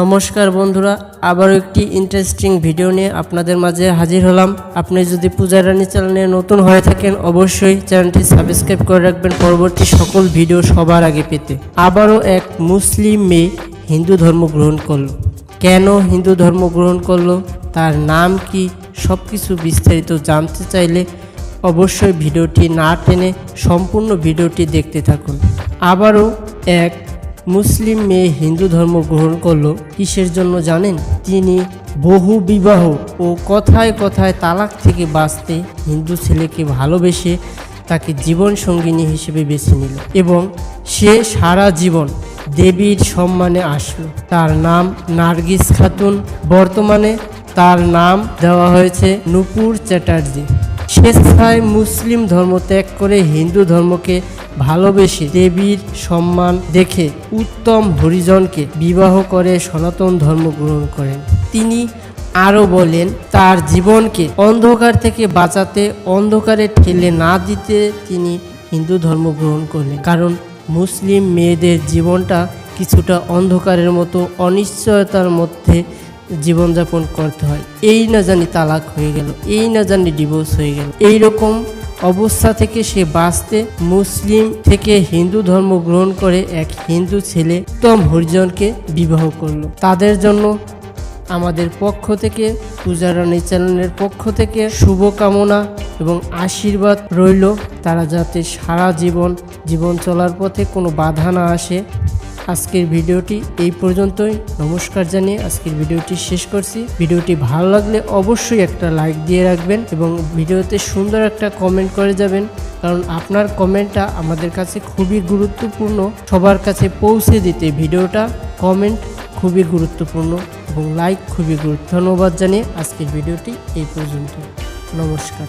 নমস্কার বন্ধুরা, আবারও একটি ইন্টারেস্টিং ভিডিও নিয়ে আপনাদের মাঝে হাজির হলাম। আপনি যদি পূজারানী চ্যানেলে নতুন হয়ে থাকেন, অবশ্যই চ্যানেলটি সাবস্ক্রাইব করে রাখবেন পরবর্তী সকল ভিডিও সবার আগে পেতে। আবারও এক মুসলিম মেয়ে হিন্দু ধর্ম গ্রহণ করল। কেন হিন্দু ধর্ম গ্রহণ করল? তার নাম কি? সব কিছু বিস্তারিত জানতে চাইলে অবশ্যই ভিডিওটি না টেনে সম্পূর্ণ ভিডিওটি দেখতে থাকুন। আবারও এক মুসলিম মেয়ে হিন্দু ধর্ম গ্রহণ করল কিসের জন্য জানেন? তিনি বহু বিবাহ ও কথায় কথায় তালাক থেকে বাঁচতে হিন্দু ছেলেকে ভালোবেসে তাকে জীবন সঙ্গিনী হিসেবে বেছে নিল এবং সে সারা জীবন দেবীর সম্মানে আসলো। তার নাম নার্গিস খাতুন। বর্তমানে তার নাম দেওয়া হয়েছে নুপুর চ্যাটার্জি। স্বেচ্ছায় মুসলিম ধর্ম ত্যাগ করে হিন্দু ধর্মকে ভালোবেসে দেবীর সম্মান দেখে উত্তম হরিজনকে বিবাহ করে সনাতন ধর্ম গ্রহণ করেন। তিনি আরও বলেন, তার জীবনকে অন্ধকার থেকে বাঁচাতে, অন্ধকারে ঠেলে না দিতে তিনি হিন্দু ধর্ম গ্রহণ করলেন। কারণ মুসলিম মেয়েদের জীবনটা কিছুটা অন্ধকারের মতো, অনিশ্চয়তার মধ্যে জীবনযাপন করতে হয়। এই না জানি তালাক হয়ে গেল, এই না জানি ডিভোর্স হয়ে গেল। এই রকম অবস্থা থেকে সে বাঁচতে মুসলিম থেকে হিন্দু ধর্ম গ্রহণ করে এক হিন্দু ছেলে উত্তম হরিজনকে বিবাহ করল। তাদের জন্য আমাদের পক্ষ থেকে পূজারানী চ্যানেলের পক্ষ থেকে শুভকামনা এবং আশীর্বাদ রইল। তারা যাতে সারা জীবন জীবন চলার পথে কোনো বাধা না আসে। আজকের ভিডিওটি এই পর্যন্তই। নমস্কার জানিয়ে আজকের ভিডিওটি শেষ করছি। ভিডিওটি ভালো লাগলে অবশ্যই একটা লাইক দিয়ে রাখবেন এবং ভিডিওতে সুন্দর একটা কমেন্ট করে যাবেন। কারণ আপনার কমেন্টটা আমাদের কাছে খুবই গুরুত্বপূর্ণ। সবার কাছে পৌঁছে দিতে ভিডিওটা, কমেন্ট খুবই গুরুত্বপূর্ণ এবং লাইক খুবই গুরুত্ব ধন্যবাদ জানিয়ে আজকের ভিডিওটি এই পর্যন্ত নমস্কার।